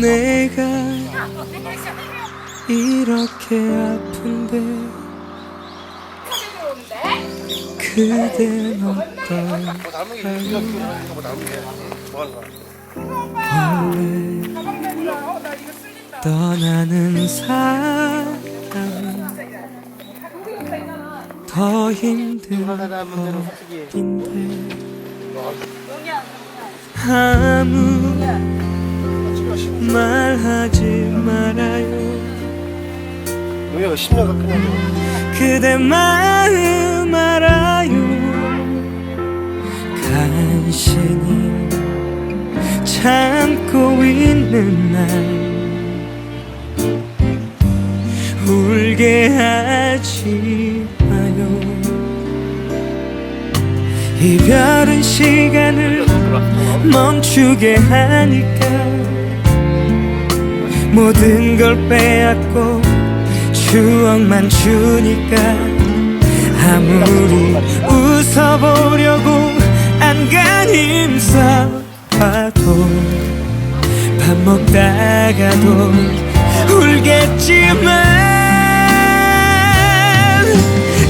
내가 이렇게 아픈데 그댄 어떨까요 원래 떠나는 사람이 더 힘든 법인데 아무 말하지 말아요. 농약을 10년 가까이 그대 마음 알아요. 간신히 참고 있는 날 울게 하지 마요. 이별은 시간을 멈추게 하니까 모든 걸 빼앗고 추억만 주니까 아무리 웃어보려고 안간 힘 써봐도 밥 먹다가도 울겠지만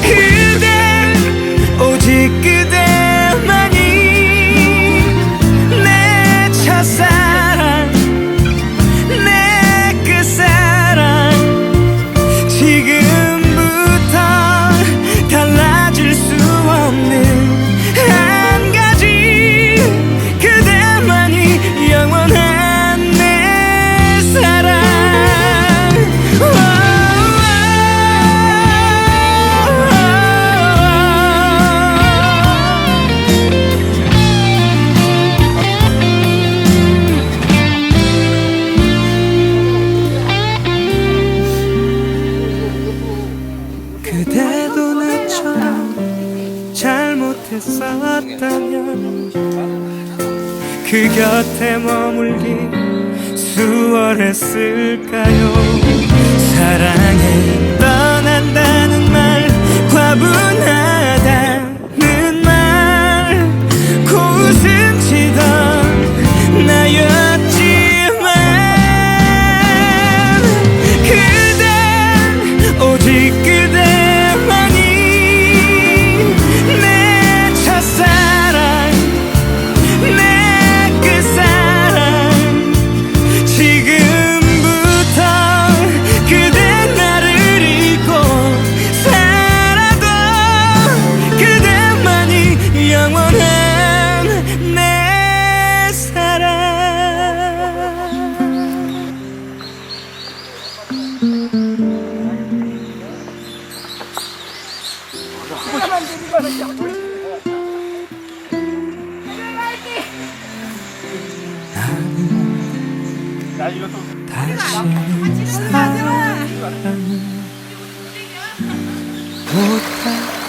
그 잘못했었다면 그 곁에 머물기 수월했을까요? 사랑해 떠난다는 말 과분하다는 말 고웃음 치던 나였지만 그댄 오직 그대 야 이것도 다시는 사랑을 못할